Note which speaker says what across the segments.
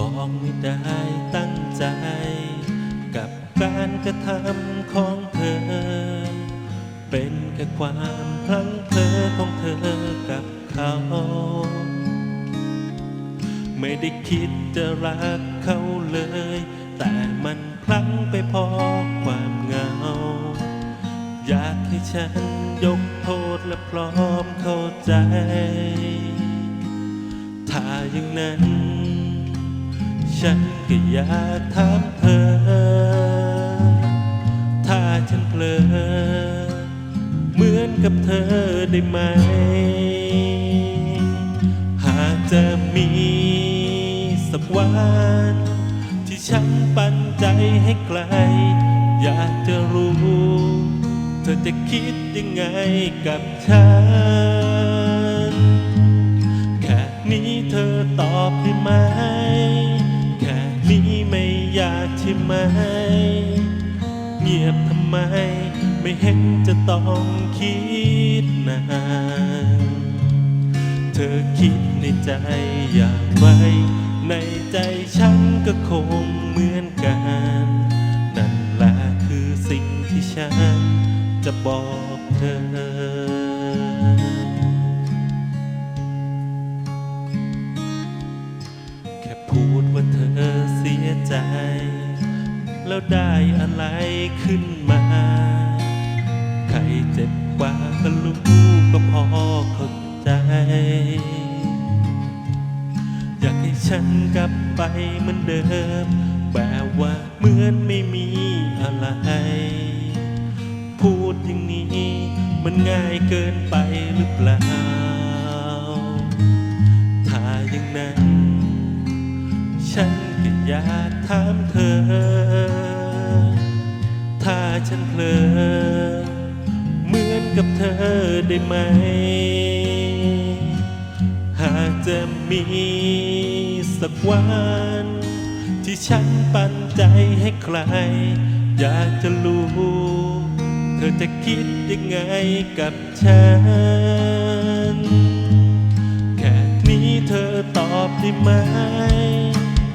Speaker 1: บอกไม่ได้ตั้งใจ กับการกระทำของเธอ เป็นแค่ความพลั้งเธอของเธอกับเขา ไม่ได้คิดจะรักเขาเลย แต่มันพลั้งไปพราะความเหงา อยากให้ฉันยกโทษและพร้อมเข้าใจ ถ้าอย่างนั้น ฉันก็อยากถามเธอ ถ้าฉันเผลอ เหมือนกับเธอได้ไหม หากจะมีสักวัน ที่ฉันปันใจให้ใครอยากจะรู้ เธอจะคิดยังไงกับฉัน แค่นี้เธอตอบได้ไหม ช่ไหม เงียบทำไม ไม่เห็นจะต้องคิดนานเธอคิดในใจอย่างไร ในใจฉันก็คง แล้วได้อะไรขึ้นมา ใครเจ็บกว่าก็รู้ก็พอเข้าใจ อยากให้ฉันกลับไปเหมือนเดิม แบบว่าเหมือนไม่มีอะไร พูดอย่างนี้มันง่ายเกินไปหรือเปล่า ถ้าอย่างนั้น ฉันก็อยากถามเธอ ได้ไหม หากจะมีสักวัน ที่ฉันปันใจให้ใคร อยากจะรู้ เธอจะคิดยังไงกับฉัน แค่นี้เธอตอบได้ไหม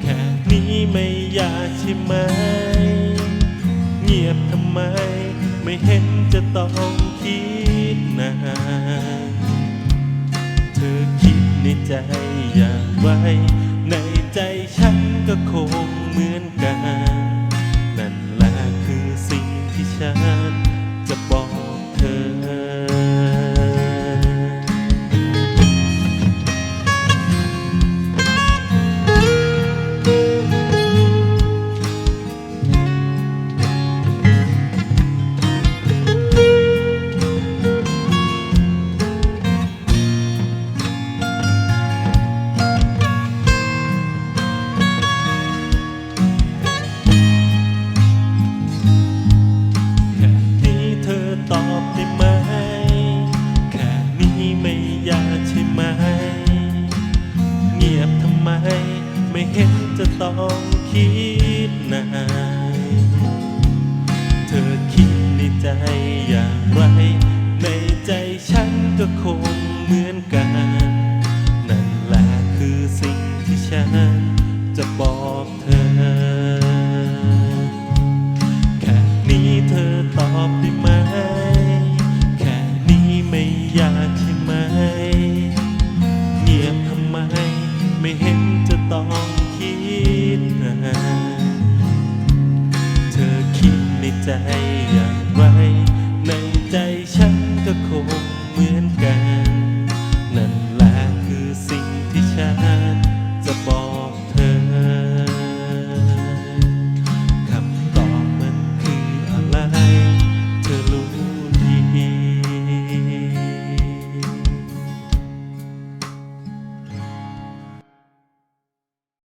Speaker 1: แค่นี้ไม่อยากใช่ไหม เงียบทำไม ไม่เห็นจะต้องคิด นานเธอคิดในใจอย่างไว องคิดนานเธอคิดในใจอย่างไร ในใจฉันก็คงเหมือนกัน นั่นแหละคือสิ่งที่ฉันจะบอกเธอ hate.